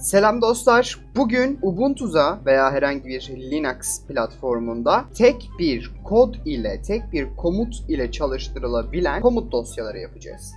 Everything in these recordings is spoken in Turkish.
Selam dostlar. Bugün Ubuntu'da veya herhangi bir Linux platformunda tek bir kod ile, tek bir komut ile çalıştırılabilen komut dosyaları yapacağız.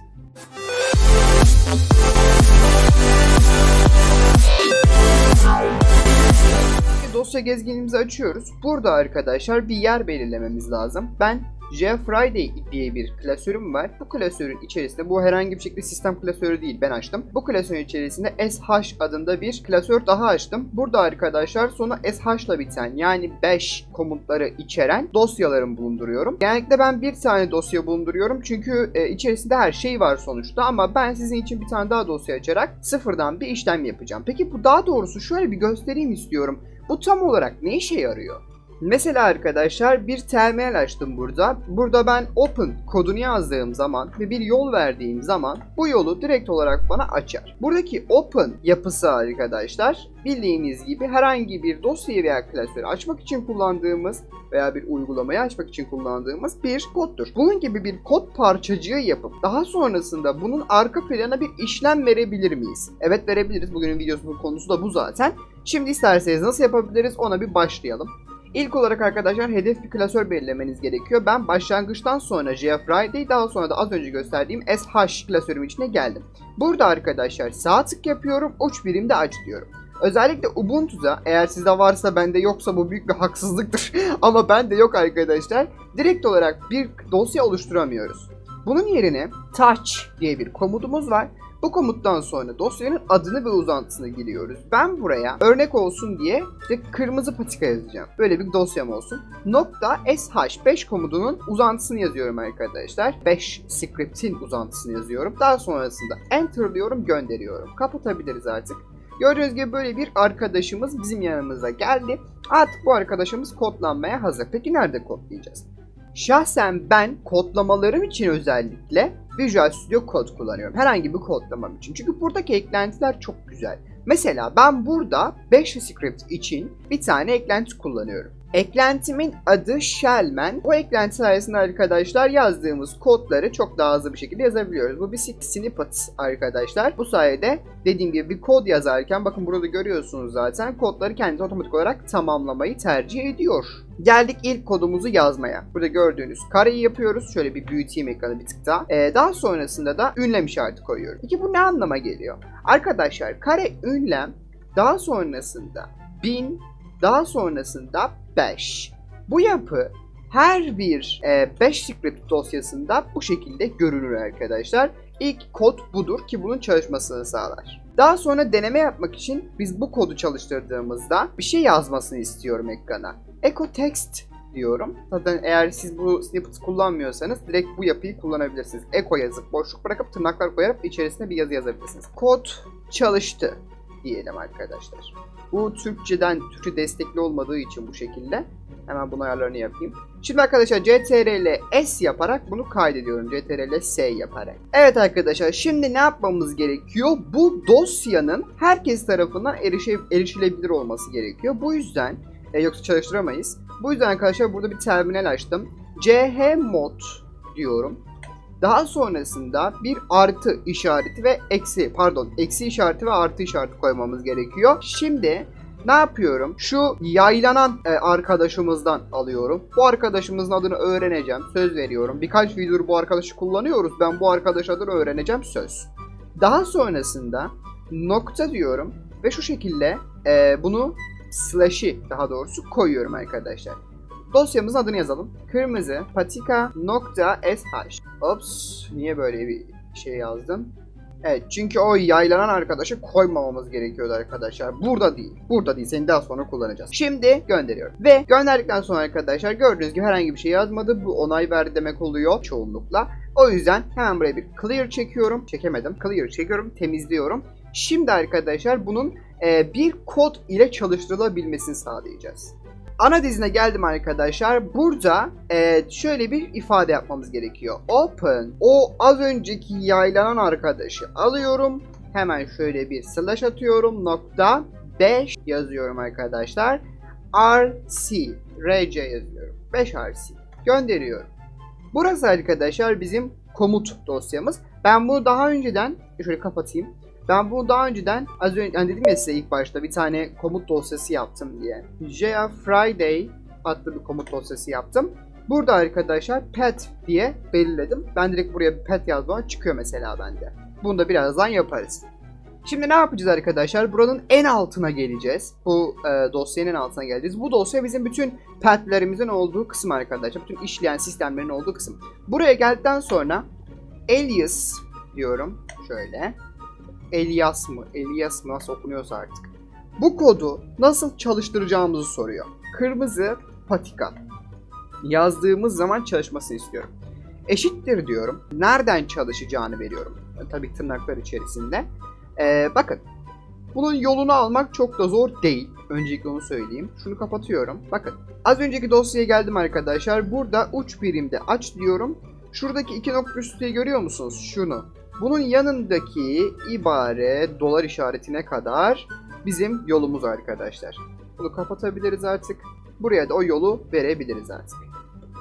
Dosya gezginimizi açıyoruz. Burada arkadaşlar bir yer belirlememiz lazım. Ben JFriday diye bir klasörüm var. Bu klasörün içerisinde bu herhangi bir şekilde sistem klasörü değil ben açtım. Bu klasörün içerisinde SH adında bir klasör daha açtım. Burada arkadaşlar sona SH ile biten yani 5 komutları içeren dosyalarımı bulunduruyorum. Genellikle ben bir tane dosya bulunduruyorum çünkü e, içerisinde her şey var sonuçta ama ben sizin için bir tane daha dosya açarak sıfırdan bir işlem yapacağım. Peki bu daha doğrusu şöyle bir göstereyim istiyorum. Bu tam olarak ne işe yarıyor? Mesela arkadaşlar bir terminal açtım burada. Burada ben open kodunu yazdığım zaman ve bir yol verdiğim zaman bu yolu direkt olarak bana açar. Buradaki open yapısı arkadaşlar bildiğiniz gibi herhangi bir dosyayı veya klasörü açmak için kullandığımız veya bir uygulamayı açmak için kullandığımız bir koddur. Bunun gibi bir kod parçacığı yapıp daha sonrasında bunun arka plana bir işlem verebilir miyiz? Evet verebiliriz. Bugünün videosunun konusu da bu zaten. Şimdi isterseniz nasıl yapabiliriz ona bir başlayalım. İlk olarak arkadaşlar hedef bir klasör belirlemeniz gerekiyor. Ben başlangıçtan sonra JFriday daha sonra da az önce gösterdiğim SH klasörüm içine geldim. Burada arkadaşlar sağ tık yapıyorum, uç birimde aç diyorum. Özellikle Ubuntu'da eğer sizde varsa bende yoksa bu büyük bir haksızlıktır. Ama bende yok arkadaşlar. Direkt olarak bir dosya oluşturamıyoruz. Bunun yerine touch diye bir komutumuz var. Bu komuttan sonra dosyanın adını ve uzantısını giriyoruz. Ben buraya örnek olsun diye işte kırmızı patika yazacağım. Böyle bir dosyam olsun. Nokta sh5 komutunun uzantısını yazıyorum arkadaşlar. 5 script'in uzantısını yazıyorum. Daha sonrasında enter diyorum gönderiyorum. Kapatabiliriz artık. Gördüğünüz gibi böyle bir arkadaşımız bizim yanımıza geldi. Artık bu arkadaşımız kodlanmaya hazır. Peki nerede kodlayacağız? Şahsen ben kodlamalarım için özellikle Visual Studio Code kullanıyorum. Herhangi bir kodlamam için. Çünkü buradaki eklentiler çok güzel. Mesela ben burada Bash script için bir tane eklenti kullanıyorum. Eklentimin adı Shellman. Bu eklenti sayesinde arkadaşlar yazdığımız kodları çok daha hızlı bir şekilde yazabiliyoruz. Bu bir snippet arkadaşlar. Bu sayede dediğim gibi bir kod yazarken bakın burada görüyorsunuz zaten kodları kendi otomatik olarak tamamlamayı tercih ediyor. Geldik ilk kodumuzu yazmaya. Burada gördüğünüz kareyi yapıyoruz. Şöyle bir büyüteyim ekranı bir tık daha. Ee, daha sonrasında da ünlem işareti koyuyorum. Peki bu ne anlama geliyor? Arkadaşlar kare ünlem daha sonrasında 1000 daha sonrasında 5. Bu yapı her bir 5 e, script dosyasında bu şekilde görünür arkadaşlar. İlk kod budur ki bunun çalışmasını sağlar. Daha sonra deneme yapmak için biz bu kodu çalıştırdığımızda bir şey yazmasını istiyorum ekrana. Echo text diyorum. Zaten eğer siz bu snippet kullanmıyorsanız direkt bu yapıyı kullanabilirsiniz. Echo yazıp boşluk bırakıp tırnaklar koyarak içerisine bir yazı yazabilirsiniz. Kod çalıştı diyelim arkadaşlar. Bu Türkçeden, Türkçe destekli olmadığı için bu şekilde. Hemen bunun ayarlarını yapayım. Şimdi arkadaşlar CTRL S yaparak bunu kaydediyorum. CTRL S yaparak. Evet arkadaşlar şimdi ne yapmamız gerekiyor? Bu dosyanın herkes tarafından erişe, erişilebilir olması gerekiyor. Bu yüzden e, yoksa çalıştıramayız. Bu yüzden arkadaşlar burada bir terminal açtım. chmod diyorum. Daha sonrasında bir artı işareti ve eksi pardon eksi işareti ve artı işareti koymamız gerekiyor. Şimdi ne yapıyorum? Şu yaylanan e, arkadaşımızdan alıyorum. Bu arkadaşımızın adını öğreneceğim. Söz veriyorum. Birkaç videodur bu arkadaşı kullanıyoruz. Ben bu arkadaş adını öğreneceğim. Söz. Daha sonrasında nokta diyorum ve şu şekilde e, bunu slash'i daha doğrusu koyuyorum arkadaşlar. Dosyamızın adını yazalım. Kırmızı patika nokta sh. Ops niye böyle bir şey yazdım? Evet çünkü o yaylanan arkadaşı koymamamız gerekiyordu arkadaşlar. Burada değil. Burada değil. Seni daha sonra kullanacağız. Şimdi gönderiyorum. Ve gönderdikten sonra arkadaşlar gördüğünüz gibi herhangi bir şey yazmadı. Bu onay verdi demek oluyor çoğunlukla. O yüzden hemen buraya bir clear çekiyorum. Çekemedim. Clear çekiyorum. Temizliyorum. Şimdi arkadaşlar bunun e, bir kod ile çalıştırılabilmesini sağlayacağız. Ana dizine geldim arkadaşlar. Burada e, şöyle bir ifade yapmamız gerekiyor. Open o az önceki yaylanan arkadaşı alıyorum. Hemen şöyle bir slash atıyorum. Nokta 5 yazıyorum arkadaşlar. RC RC yazıyorum. 5 RC gönderiyorum. Burası arkadaşlar bizim komut dosyamız. Ben bunu daha önceden şöyle kapatayım. Ben bunu daha önceden az önce hani dedim ya size ilk başta bir tane komut dosyası yaptım diye. Jia Friday adlı bir komut dosyası yaptım. Burada arkadaşlar pet diye belirledim. Ben direkt buraya bir pet yazmam çıkıyor mesela bende. Bunu da birazdan yaparız. Şimdi ne yapacağız arkadaşlar? Buranın en altına geleceğiz. Bu e, dosyanın altına geleceğiz. Bu dosya bizim bütün petlerimizin olduğu kısım arkadaşlar. Bütün işleyen sistemlerin olduğu kısım. Buraya geldikten sonra alias diyorum. Şöyle. Elias mı? Elias mı? Nasıl okunuyorsa artık. Bu kodu nasıl çalıştıracağımızı soruyor. Kırmızı patika. Yazdığımız zaman çalışmasını istiyorum. Eşittir diyorum. Nereden çalışacağını veriyorum. Tabii tırnaklar içerisinde. Ee, bakın. Bunun yolunu almak çok da zor değil. Öncelikle onu söyleyeyim. Şunu kapatıyorum. Bakın. Az önceki dosyaya geldim arkadaşlar. Burada uç birimde aç diyorum. Şuradaki iki nokta üstüne görüyor musunuz? Şunu. Bunun yanındaki ibare dolar işaretine kadar bizim yolumuz arkadaşlar. Bunu kapatabiliriz artık. Buraya da o yolu verebiliriz artık.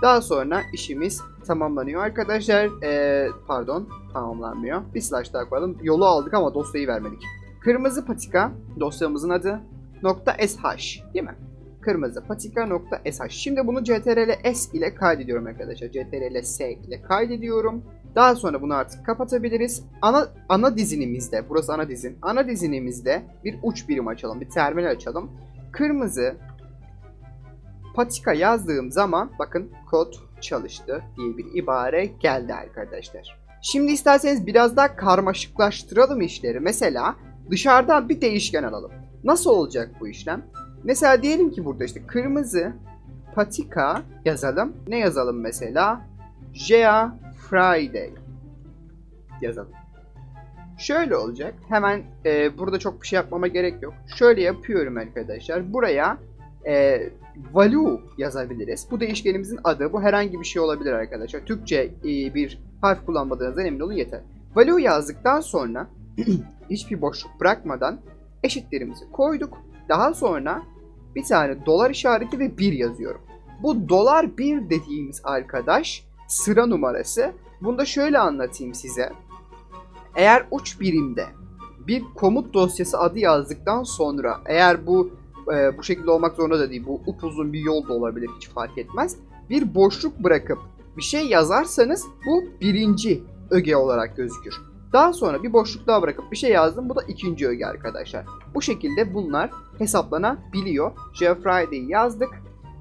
Daha sonra işimiz tamamlanıyor arkadaşlar. Ee, pardon tamamlanmıyor. Bir slash daha koyalım. Yolu aldık ama dosyayı vermedik. Kırmızı patika dosyamızın adı nokta .sh değil mi? Kırmızı patika nokta .sh. Şimdi bunu ctrl s ile kaydediyorum arkadaşlar. ctrl s ile kaydediyorum. Daha sonra bunu artık kapatabiliriz. Ana ana dizinimizde, burası ana dizin. Ana dizinimizde bir uç birim açalım, bir terminal açalım. Kırmızı patika yazdığım zaman bakın kod çalıştı diye bir ibare geldi arkadaşlar. Şimdi isterseniz biraz daha karmaşıklaştıralım işleri. Mesela dışarıdan bir değişken alalım. Nasıl olacak bu işlem? Mesela diyelim ki burada işte kırmızı patika yazalım. Ne yazalım mesela? Jea Friday yazalım. Şöyle olacak. Hemen e, burada çok bir şey yapmama gerek yok. Şöyle yapıyorum arkadaşlar. Buraya e, value yazabiliriz. Bu değişkenimizin adı. Bu herhangi bir şey olabilir arkadaşlar. Türkçe e, bir harf kullanmadığınızdan emin olun yeter. Value yazdıktan sonra hiçbir boşluk bırakmadan eşitlerimizi koyduk. Daha sonra bir tane dolar işareti ve 1 yazıyorum. Bu dolar 1 dediğimiz arkadaş sıra numarası. Bunu da şöyle anlatayım size. Eğer uç birimde bir komut dosyası adı yazdıktan sonra eğer bu e, bu şekilde olmak zorunda da değil. Bu upuzun bir yol da olabilir hiç fark etmez. Bir boşluk bırakıp bir şey yazarsanız bu birinci öge olarak gözükür. Daha sonra bir boşluk daha bırakıp bir şey yazdım. Bu da ikinci öge arkadaşlar. Bu şekilde bunlar hesaplanabiliyor. Friday yazdık.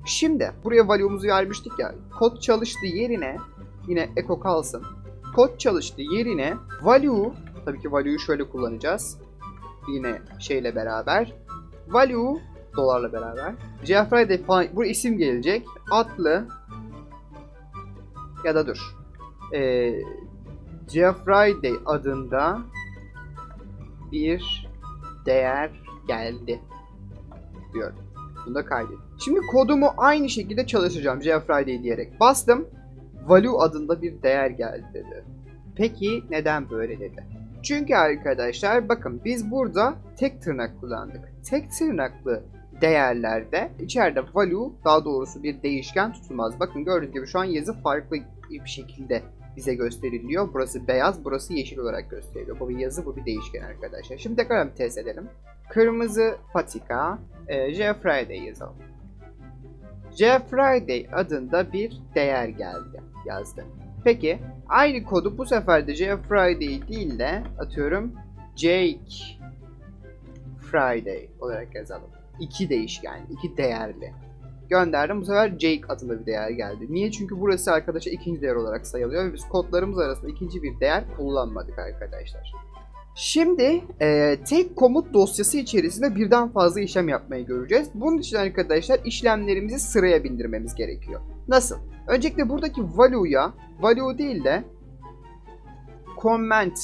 Şimdi buraya value'muzu vermiştik ya. Kod çalıştığı yerine yine echo kalsın. Kod çalıştığı yerine value tabii ki value'yu şöyle kullanacağız. Yine şeyle beraber. Value dolarla beraber. Friday falan bu isim gelecek. Adlı ya da dur. Ee, Friday adında bir değer geldi diyor. Bunu da kaydet. Şimdi kodumu aynı şekilde çalışacağım Friday diyerek. Bastım. Value adında bir değer geldi dedi. Peki neden böyle dedi? Çünkü arkadaşlar bakın biz burada tek tırnak kullandık. Tek tırnaklı değerlerde içeride value daha doğrusu bir değişken tutulmaz. Bakın gördüğünüz gibi şu an yazı farklı bir şekilde bize gösteriliyor. Burası beyaz, burası yeşil olarak gösteriliyor. Bu bir yazı, bu bir değişken arkadaşlar. Şimdi tekrar bir test edelim. Kırmızı patika, e, J Friday yazalım. J Friday adında bir değer geldi, yazdı. Peki aynı kodu bu sefer de J Friday değil de atıyorum Jake Friday olarak yazalım. İki değişken, iki değerli. Gönderdim. Bu sefer Jake adında bir değer geldi. Niye? Çünkü burası arkadaşa ikinci değer olarak sayılıyor ve biz kodlarımız arasında ikinci bir değer kullanmadık arkadaşlar. Şimdi e, tek komut dosyası içerisinde birden fazla işlem yapmayı göreceğiz. Bunun için arkadaşlar işlemlerimizi sıraya bindirmemiz gerekiyor. Nasıl? Öncelikle buradaki value'ya value değil de comment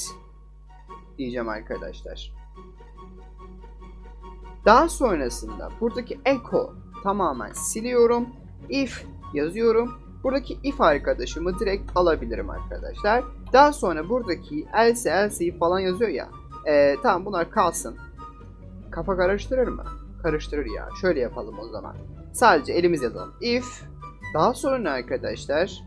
diyeceğim arkadaşlar. Daha sonrasında buradaki echo tamamen siliyorum. If yazıyorum. Buradaki if arkadaşımı direkt alabilirim arkadaşlar. Daha sonra buradaki else else'yi falan yazıyor ya. Ee, tamam bunlar kalsın. Kafa karıştırır mı? Karıştırır ya. Şöyle yapalım o zaman. Sadece elimiz yazalım. If daha sonra arkadaşlar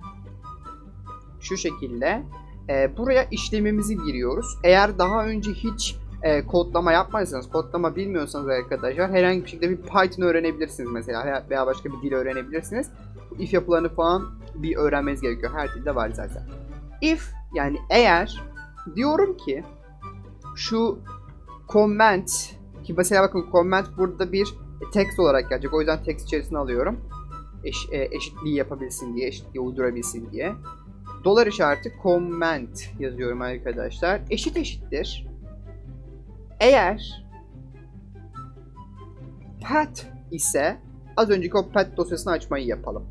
şu şekilde e, buraya işlemimizi giriyoruz. Eğer daha önce hiç e, kodlama yapmadıysanız, kodlama bilmiyorsanız arkadaşlar herhangi bir şekilde bir Python öğrenebilirsiniz mesela veya- başka bir dil öğrenebilirsiniz. İf yapılarını falan bir öğrenmeniz gerekiyor. Her dilde var zaten. If yani eğer diyorum ki şu comment ki mesela bakın comment burada bir text olarak gelecek. O yüzden text içerisine alıyorum. Eş, e, eşitliği yapabilsin diye, eşitliği uydurabilsin diye. Dolar işareti comment yazıyorum arkadaşlar. Eşit eşittir. Eğer pat ise az önceki o pat dosyasını açmayı yapalım.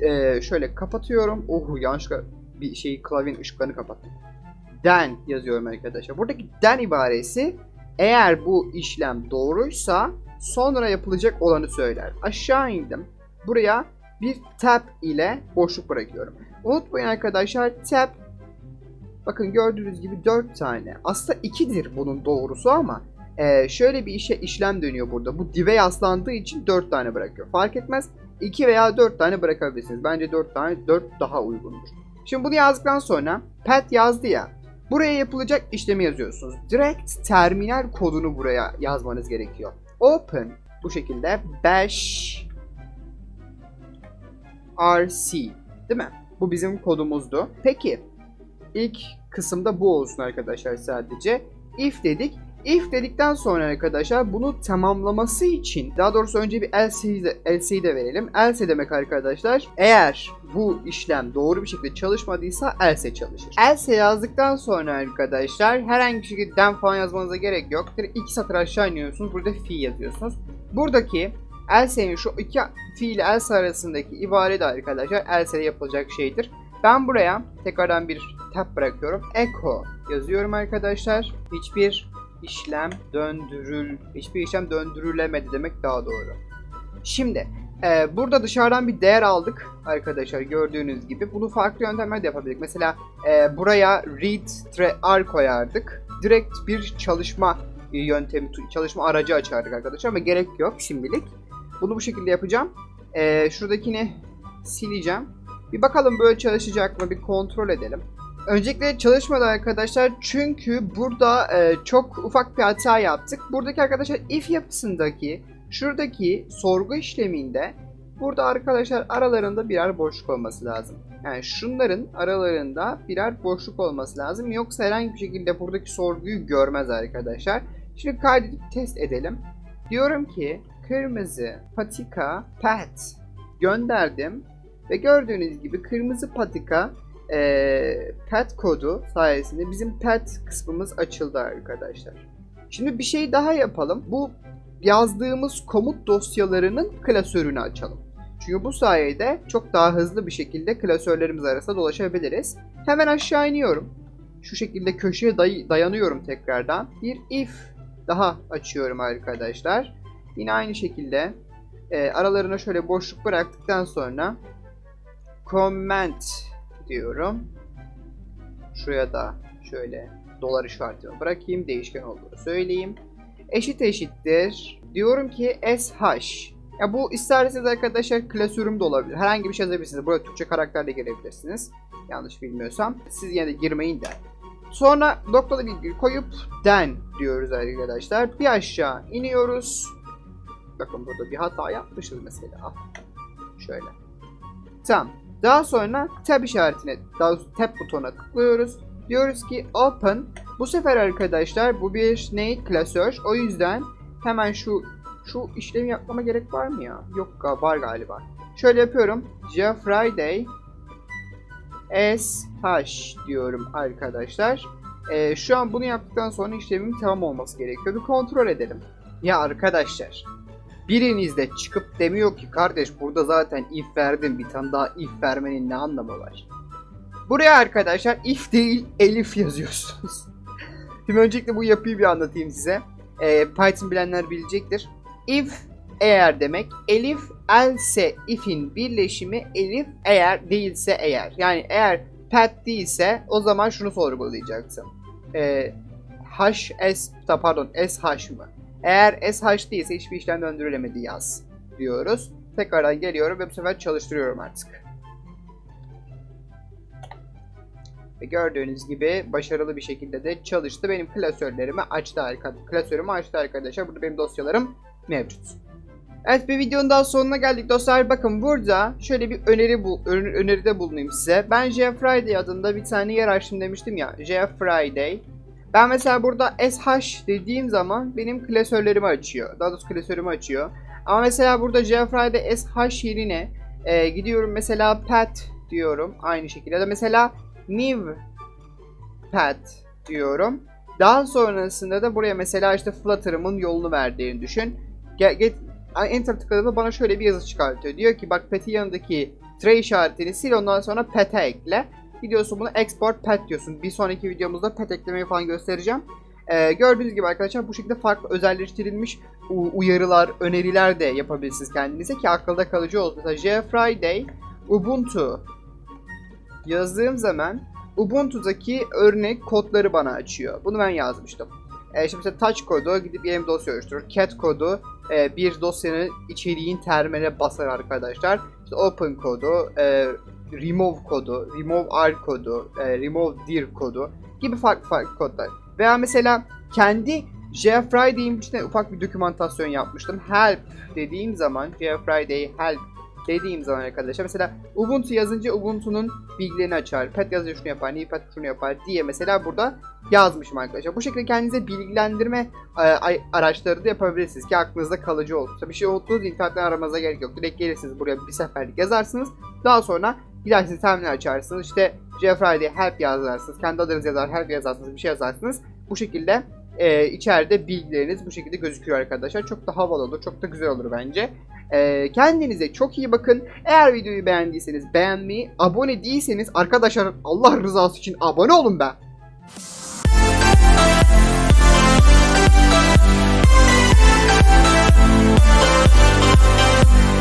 Ee, şöyle kapatıyorum. Oh yanlışlıkla bir şeyi klavyenin ışıklarını kapattım. Den yazıyorum arkadaşlar. Buradaki den ibaresi eğer bu işlem doğruysa sonra yapılacak olanı söyler. Aşağı indim. Buraya bir tab ile boşluk bırakıyorum. Unutmayın arkadaşlar tab bakın gördüğünüz gibi 4 tane. Aslında 2'dir bunun doğrusu ama e, şöyle bir işe işlem dönüyor burada. Bu dive yaslandığı için 4 tane bırakıyor. Fark etmez 2 veya 4 tane bırakabilirsiniz. Bence 4 tane 4 daha uygundur. Şimdi bunu yazdıktan sonra pat yazdı ya. Buraya yapılacak işlemi yazıyorsunuz. Direkt terminal kodunu buraya yazmanız gerekiyor. Open bu şekilde bash rc değil mi? Bu bizim kodumuzdu. Peki ilk kısımda bu olsun arkadaşlar sadece. If dedik. If dedikten sonra arkadaşlar bunu tamamlaması için daha doğrusu önce bir else'yi de, else'yi de verelim. Else demek arkadaşlar eğer bu işlem doğru bir şekilde çalışmadıysa else çalışır. Else yazdıktan sonra arkadaşlar herhangi bir şekilde den falan yazmanıza gerek yok. Direkt iki satır aşağı iniyorsunuz. Burada fi yazıyorsunuz. Buradaki else'nin şu iki fiil else arasındaki ibare de arkadaşlar else'de yapılacak şeydir. Ben buraya tekrardan bir tab bırakıyorum. Echo yazıyorum arkadaşlar. Hiçbir işlem döndürül hiçbir işlem döndürülemedi demek daha doğru. Şimdi e, burada dışarıdan bir değer aldık arkadaşlar gördüğünüz gibi. Bunu farklı yöntemler de yapabilirdik. Mesela e, buraya read r koyardık. Direkt bir çalışma yöntemi, çalışma aracı açardık arkadaşlar ama gerek yok şimdilik. Bunu bu şekilde yapacağım. E, şuradakini sileceğim. Bir bakalım böyle çalışacak mı bir kontrol edelim. Öncelikle çalışmadı arkadaşlar çünkü burada e, çok ufak bir hata yaptık. Buradaki arkadaşlar if yapısındaki şuradaki sorgu işleminde burada arkadaşlar aralarında birer boşluk olması lazım. Yani şunların aralarında birer boşluk olması lazım. Yoksa herhangi bir şekilde buradaki sorguyu görmez arkadaşlar. Şimdi kaydedip test edelim. Diyorum ki kırmızı patika pet gönderdim. Ve gördüğünüz gibi kırmızı patika e, pet kodu sayesinde bizim pet kısmımız açıldı arkadaşlar. Şimdi bir şey daha yapalım. Bu yazdığımız komut dosyalarının klasörünü açalım. Çünkü bu sayede çok daha hızlı bir şekilde klasörlerimiz arasında dolaşabiliriz. Hemen aşağı iniyorum. Şu şekilde köşeye day- dayanıyorum tekrardan. Bir if daha açıyorum arkadaşlar. Yine aynı şekilde e, aralarına şöyle boşluk bıraktıktan sonra comment diyorum. Şuraya da şöyle dolar işaretini bırakayım. Değişken olduğunu söyleyeyim. Eşit eşittir. Diyorum ki sh. Ya bu isterseniz arkadaşlar klasörüm de olabilir. Herhangi bir şey yazabilirsiniz. Burada Türkçe karakterle girebilirsiniz. Yanlış bilmiyorsam. Siz yine de girmeyin de. Sonra noktalı virgül koyup den diyoruz arkadaşlar. Bir aşağı iniyoruz. Bakın burada bir hata yapmışız mesela. Şöyle. Tamam. Daha sonra tab işaretine, daha tab butonuna tıklıyoruz. Diyoruz ki open. Bu sefer arkadaşlar bu bir ne klasör. O yüzden hemen şu şu işlemi yapmama gerek var mı ya? Yok var galiba. Şöyle yapıyorum. Friday SH diyorum arkadaşlar. Ee, şu an bunu yaptıktan sonra işlemimin tamam olması gerekiyor. Bir kontrol edelim. Ya arkadaşlar Biriniz de çıkıp demiyor ki kardeş burada zaten if verdim bir tane daha if vermenin ne anlamı var? Buraya arkadaşlar if değil elif yazıyorsunuz. Şimdi öncelikle bu yapıyı bir anlatayım size. Ee, Python bilenler bilecektir. If eğer demek. Elif else if'in birleşimi elif eğer değilse eğer. Yani eğer pet değilse o zaman şunu sorgulayacaksın. Ee, h s pardon sh mı? Eğer SH değilse hiçbir işlem döndürülemedi yaz diyoruz. Tekrardan geliyorum ve bu sefer çalıştırıyorum artık. Ve gördüğünüz gibi başarılı bir şekilde de çalıştı. Benim klasörlerimi açtı arkadaşlar. Klasörümü açtı arkadaşlar. Burada benim dosyalarım mevcut. Evet bir videonun daha sonuna geldik dostlar. Bakın burada şöyle bir öneri bu ön- öneride bulunayım size. Ben J Friday adında bir tane yer açtım demiştim ya. J Friday. Ben mesela burada SH dediğim zaman benim klasörlerimi açıyor. Daha doğrusu klasörümü açıyor. Ama mesela burada Friday SH yerine e, gidiyorum mesela Pat diyorum aynı şekilde. Ya da mesela New Pat diyorum. Daha sonrasında da buraya mesela işte Flutter'ımın yolunu verdiğini düşün. Get, get, Enter tıkladığımda bana şöyle bir yazı çıkartıyor. Diyor ki bak pet'in yanındaki tray işaretini sil ondan sonra pet'e ekle. Gidiyorsun bunu export pet diyorsun. Bir sonraki videomuzda pet eklemeyi falan göstereceğim. Ee, gördüğünüz gibi arkadaşlar bu şekilde farklı özelleştirilmiş uyarılar, öneriler de yapabilirsiniz kendinize ki akılda kalıcı olsun. Mesela J Friday, Ubuntu yazdığım zaman Ubuntu'daki örnek kodları bana açıyor. Bunu ben yazmıştım. Ee, şimdi mesela touch kodu gidip yeni bir dosya oluşturur. Cat kodu e, bir dosyanın içeriğin termine basar arkadaşlar. İşte open kodu, e, remove kodu, remove r kodu, e, remove dir kodu gibi farklı farklı kodlar. Veya mesela kendi JFriday'in içinde ufak bir dokümantasyon yapmıştım. Help dediğim zaman, JFriday help dediğim zaman arkadaşlar mesela Ubuntu yazınca Ubuntu'nun bilgilerini açar. Pet yazınca şunu yapar, Neopet şunu yapar diye mesela burada yazmışım arkadaşlar. Bu şekilde kendinize bilgilendirme e, araçları da yapabilirsiniz ki aklınızda kalıcı olsun. Bir şey unuttuğunuz internetten aramanıza gerek yok. Direkt gelirsiniz buraya bir seferlik yazarsınız. Daha sonra Gidersiniz terminal açarsınız. İşte Jeffrey'de help yazarsınız. Kendi adınızı yazar, help yazarsınız. Bir şey yazarsınız. Bu şekilde e, içeride bilgileriniz bu şekilde gözüküyor arkadaşlar. Çok da havalı olur. Çok da güzel olur bence. E, kendinize çok iyi bakın. Eğer videoyu beğendiyseniz beğenmeyi, abone değilseniz arkadaşlar Allah rızası için abone olun be. Thank you.